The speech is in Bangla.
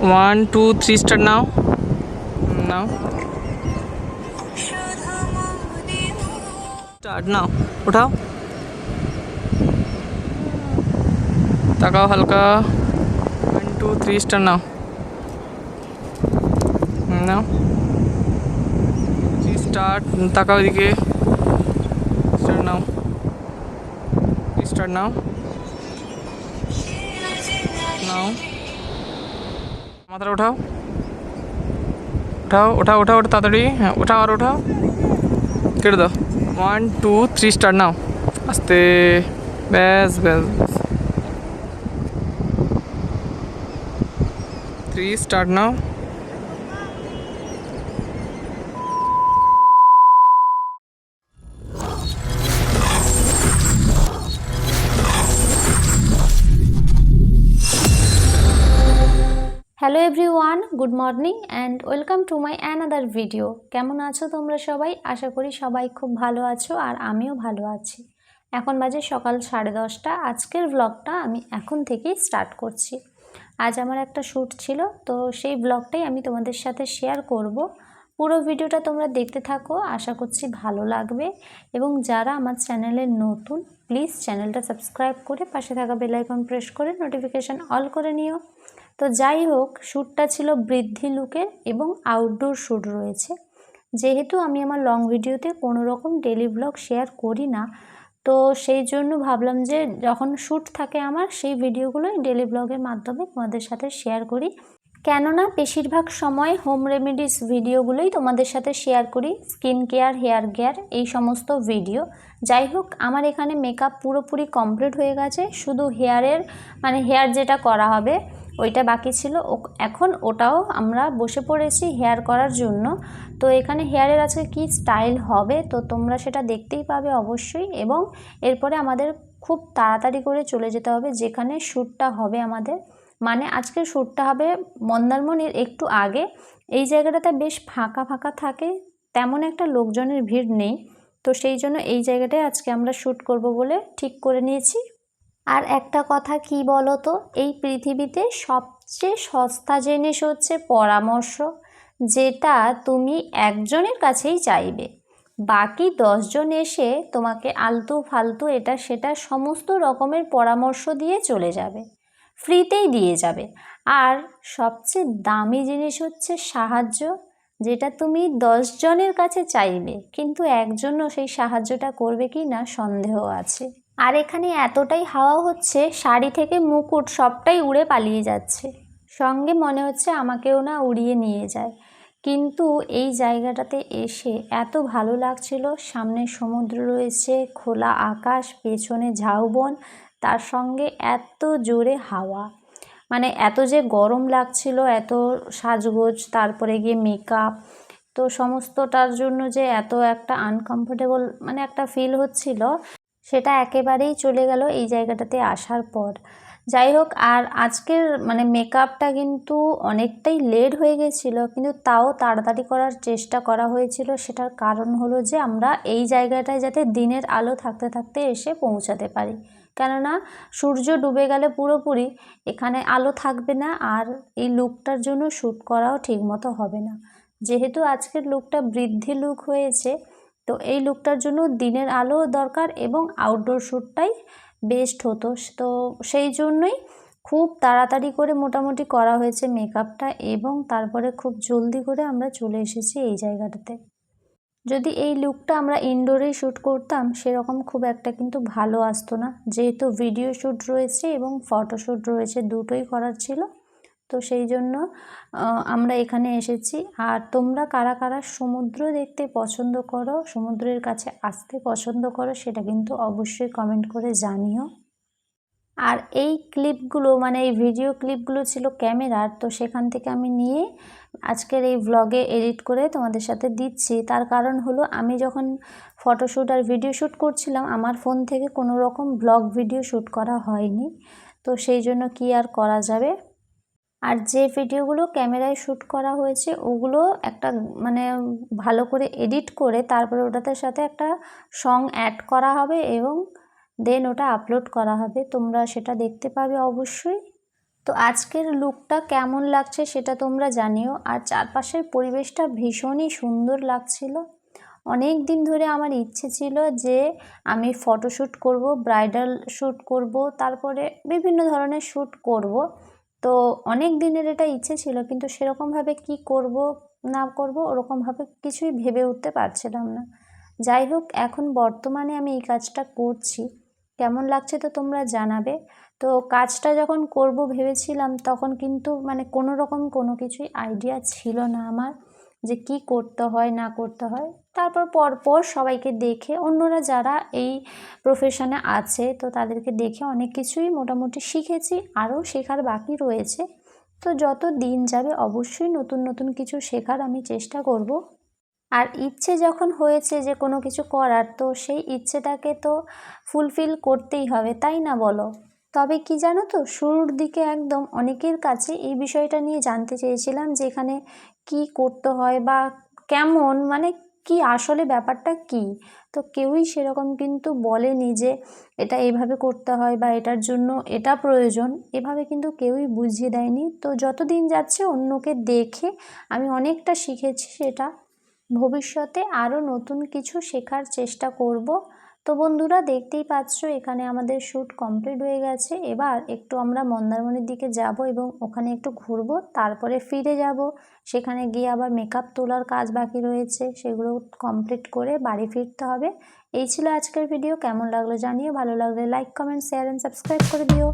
One two three start now now start now উঠাও তাকাও হালকা one two three start now now three start তাকাও এদিকে স্টার্ট নাও স্টার্ট নাও নাও মাথাটা উঠাও উঠাও ওঠাও ওঠাও ওটা তাড়াতাড়ি হ্যাঁ ওঠাও আর ওঠাও কেটে দাও one two three start now আস্তে ব্যাস ব্যাস three start now hello everyone good morning and welcome to my another video কেমন আছো তোমরা সবাই? আশা করি সবাই খুব ভালো আছো আর আমিও ভালো আছি। এখন বাজে সকাল সাড়ে দশটা। আজকের ব্লগটা আমি এখন থেকেই স্টার্ট করছি। আজ আমার একটা শ্যুট ছিল, তো সেই ব্লগটাই আমি তোমাদের সাথে শেয়ার করব। পুরো ভিডিওটা তোমরা দেখতে থাকো, আশা করছি ভালো লাগবে। এবং যারা আমার চ্যানেলে নতুন প্লিজ চ্যানেলটা সাবস্ক্রাইব করে পাশে থাকা বেল আইকন প্রেস করে নোটিফিকেশান অল করে নিও। তো যাই হোক, শ্যুটটা ছিল বৃদ্ধি লুকের এবং আউটডোর শ্যুট রয়েছে। যেহেতু আমি আমার লং ভিডিওতে কোনো রকম ডেলি ব্লগ শেয়ার করি না, তো সেই জন্য ভাবলাম যে যখন শ্যুট থাকে আমার, সেই ভিডিওগুলোই ডেলি ব্লগের মাধ্যমে তোমাদের সাথে শেয়ার করি। কেননা বেশিরভাগ সময় হোম রেমেডিস ভিডিওগুলোই তোমাদের সাথে শেয়ার করি স্কিন কেয়ার হেয়ার কেয়ার এই সমস্ত ভিডিও যাই হোক, আমার এখানে মেকআপ পুরোপুরি কমপ্লিট হয়ে গেছে, শুধু হেয়ারের মানে হেয়ার যেটা করা হবে ওইটা বাকি ছিল। এখন ওটাও আমরা বসে পড়েছি হেয়ার করার জন্য। তো এখানে হেয়ারের আজকে কি স্টাইল হবে, তো তোমরা সেটা দেখতেই পাবে অবশ্যই। এবং এরপরে আমাদের খুব তাড়াতাড়ি করে চলে যেতে হবে, যেখানে শ্যুটটা হবে আমাদের। মানে আজকের শ্যুটটা হবে মন্দারমণির একটু আগে। এই জায়গাটাতে বেশ ফাঁকা ফাঁকা থাকে, তেমন একটা লোকজনের ভিড় নেই। তো সেই জন্য এই জায়গাটায় আজকে আমরা শ্যুট করব বলে ঠিক করে নিয়েছি। আর একটা কথা কি বলো তো এই পৃথিবীতে সবচেয়ে সস্তা জিনিস হচ্ছে পরামর্শ, যেটা তুমি একজনের কাছেই চাইবে। বাকি দশজন এসে তোমাকে আলতু ফালতু এটা সেটা সমস্ত রকমের পরামর্শ দিয়ে চলে যাবে। ফ্রিতেই দিয়ে যাবে। আর সবচেয়ে দামি জিনিস হচ্ছে সাহায্য, যেটা তুমি দশজনের কাছে চাইবে, কিন্তু একজনও সেই সাহায্যটা করবে কি না সন্দেহ আছে। আর এখানে এতটাই হাওয়া হচ্ছে, শাড়ি থেকে মুকুট সবটাই উড়ে পালিয়ে যাচ্ছে। সঙ্গে মনে হচ্ছে আমাকেও না উড়িয়ে নিয়ে যায়। কিন্তু এই জায়গাটাতে এসে এত ভালো লাগছিল। সামনে সমুদ্র রয়েছে, খোলা আকাশ, পেছনে ঝাউবন, তার সঙ্গে এত জোরে হাওয়া। মানে এত যে গরম লাগছিল, এত সাজগোজ, তারপরে গিয়ে মেকআপ তো সমস্তটার জন্য যে এত একটা আনকমফোর্টেবল মানে একটা ফিল হচ্ছিল। সেটা একেবারেই চলে গেল এই জায়গাটাতে আসার পর। যাই হোক, আর আজকের মানে মেকআপটা কিন্তু অনেকটাই লেট হয়ে গেছিল, কিন্তু তাও তাড়াতাড়ি করার চেষ্টা করা হয়েছিল। সেটার কারণ হলো যে আমরা এই জায়গাটায় যাতে দিনের আলো থাকতে থাকতে এসে পৌঁছাতে পারি। কেননা সূর্য ডুবে গেলে পুরোপুরি এখানে আলো থাকবে না, আর এই লুকটার জন্য শ্যুট করাও ঠিকমতো হবে না। যেহেতু আজকের লুকটা বৃদ্ধি লুক হয়েছে তো এই লুকটার জন্য দিনের আলো দরকার এবং আউটডোর শ্যুটটাই বেস্ট হতো। তো সেই জন্যই খুব তাড়াতাড়ি করে মোটামুটি করা হয়েছে মেকআপটা এবং তারপরে খুব জলদি করে আমরা চলে এসেছি এই জায়গাটাতে। যদি এই লুকটা আমরা ইনডোরেই শ্যুট করতাম, সেরকম খুব একটা কিন্তু ভালো আসতো না। যেহেতু ভিডিও শ্যুট রয়েছে এবং ফটোশ্যুট রয়েছে, দুটোই করার ছিল। তো সেই জন্য আমরা এখানে এসেছি। আর তোমরা কারা কারা সমুদ্র দেখতে পছন্দ করো, সমুদ্রের কাছে আসতে পছন্দ করো, সেটা কিন্তু অবশ্যই কমেন্ট করে জানিও। আর এই ক্লিপগুলো মানে এই ভিডিও ক্লিপগুলো ছিল ক্যামেরার, তো সেখান থেকে আমি নিয়ে আজকের এই ব্লগে এডিট করে তোমাদের সাথে দিচ্ছি। তার কারণ হলো, আমি যখন ফটোশ্যুট আর ভিডিও শ্যুট করছিলাম, আমার ফোন থেকে কোনো রকম ব্লগ ভিডিও শ্যুট করা হয়নি। তো সেই জন্য কি আর করা যাবে? আর যে ভিডিওগুলো ক্যামেরায় শ্যুট করা হয়েছে, ওগুলো একটা মানে ভালো করে এডিট করে তারপরে ওটাতে সাথে একটা সং অ্যাড করা হবে এবং দেন ওটা আপলোড করা হবে। তোমরা সেটা দেখতে পাবে অবশ্যই। তো আজকের লুকটা কেমন লাগছে সেটা তোমরা জানিও। আর চারপাশের পরিবেশটা ভীষণই সুন্দর লাগছিল। অনেক দিন ধরে আমার ইচ্ছে ছিল যে আমি ফটোশ্যুট করব ব্রাইডাল শ্যুট করব, তারপরে বিভিন্ন ধরনের শ্যুট করব। তো অনেক দিনের এটা ইচ্ছে ছিল, কিন্তু সেরকমভাবে কি করব, না করব, ওরকমভাবে কিছুই ভেবে উঠতে পারছিলাম না। যাই হোক, এখন বর্তমানে আমি এই কাজটা করছি। কেমন লাগছে তো তোমরা জানাবে। তো কাজটা যখন করব ভেবেছিলাম, তখন কিন্তু মানে কোনো রকম কোনো কিছুই আইডিয়া ছিল না আমার। যে কি করতে হয়, না করতে হয়। তারপর পরপর সবাইকে দেখে, অন্যরা যারা এই প্রফেশনে আছে, তো তাদেরকে দেখে অনেক কিছুই মোটামুটি শিখেছি, আরও শেখার বাকি রয়েছে। তো যত দিন যাবে অবশ্যই নতুন নতুন কিছু শেখার আমি চেষ্টা করব। আর ইচ্ছে যখন হয়েছে যে কোনো কিছু করার, তো সেই ইচ্ছেটাকে তো ফুলফিল করতেই হবে, তাই না বলো? তবে কি জানো তো, শুরুর দিকে একদম অনেকের কাছে এই বিষয়টা নিয়ে জানতে চেয়েছিলাম যে এখানে কী করতে হয় বা কেমন মানে কি আসলে ব্যাপারটা কি? তো কেউই সেরকম কিন্তু বলেনি যে এটা এভাবে করতে হয় বা এটার জন্য এটা প্রয়োজন। এভাবে কিন্তু কেউই বুঝিয়ে দেয়নি। তো যতদিন যাচ্ছে অন্যকে দেখে আমি অনেকটা শিখেছি সেটা। ভবিষ্যতে আরও নতুন কিছু শেখার চেষ্টা করব। তো বন্ধুরা দেখতেই পাচ্ছ, এখানে আমাদের শ্যুট কমপ্লিট হয়ে গেছে। এবার একটু আমরা মন্দারমণির দিকে যাব এবং ওখানে একটু ঘুরবো, তারপরে ফিরে যাব। সেখানে গিয়ে আবার মেকআপ তোলার কাজ বাকি রয়েছে, সেগুলো কমপ্লিট করে বাড়ি ফিরতে হবে। এই ছিল আজকের ভিডিও কেমন লাগল জানিও, ভালো লাগলে like comment share and subscribe করে দিও।